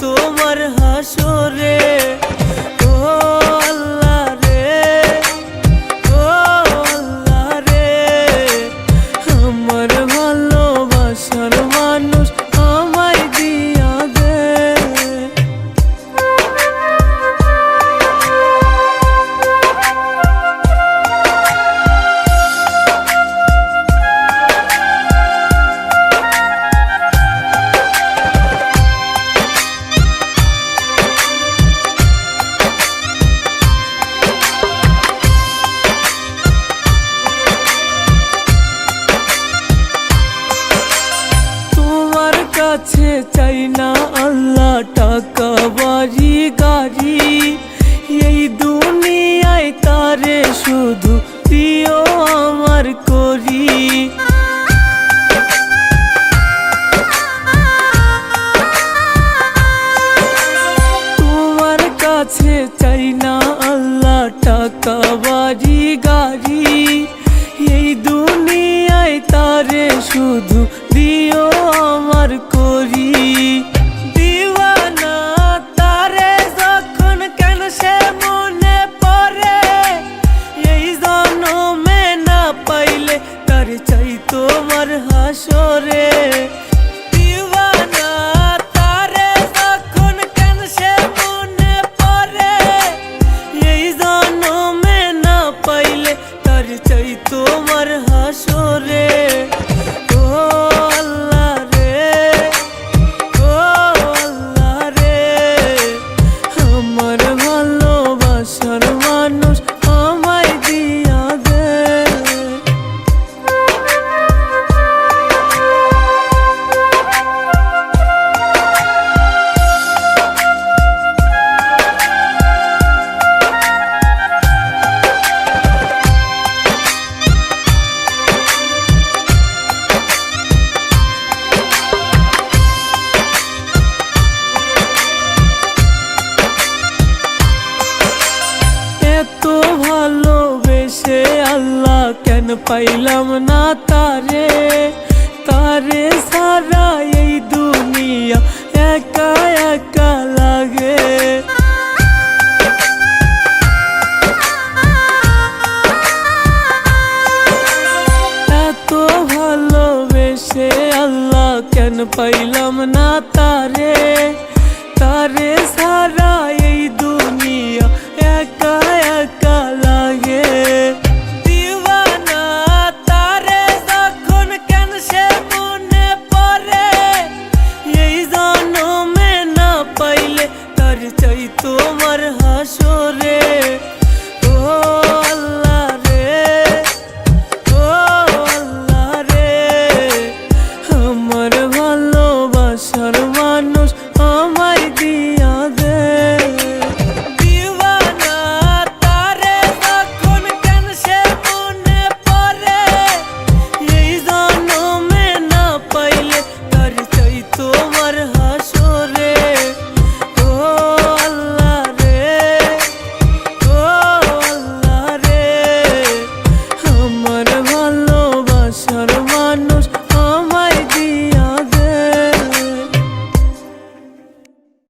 তোমার হাসরে কাছে চাই না আল্লাহ টাকা বাড়ি গাড়ি এই দুনিয়ায় তারে শুধু প্রিয় আমার করি। তোমার কাছে চাই না আল্লাহ টাকা বাড়ি গাড়ি এই দুনিয়ায় তারে শুধু হাসরে পাইলাম না তারে তারে সারা এই দুনিয়া একা একা লাগে। এত ভালোবেসে আল্লাহ কেন পাইলাম না তারে তারে সারা তোমার হাসরে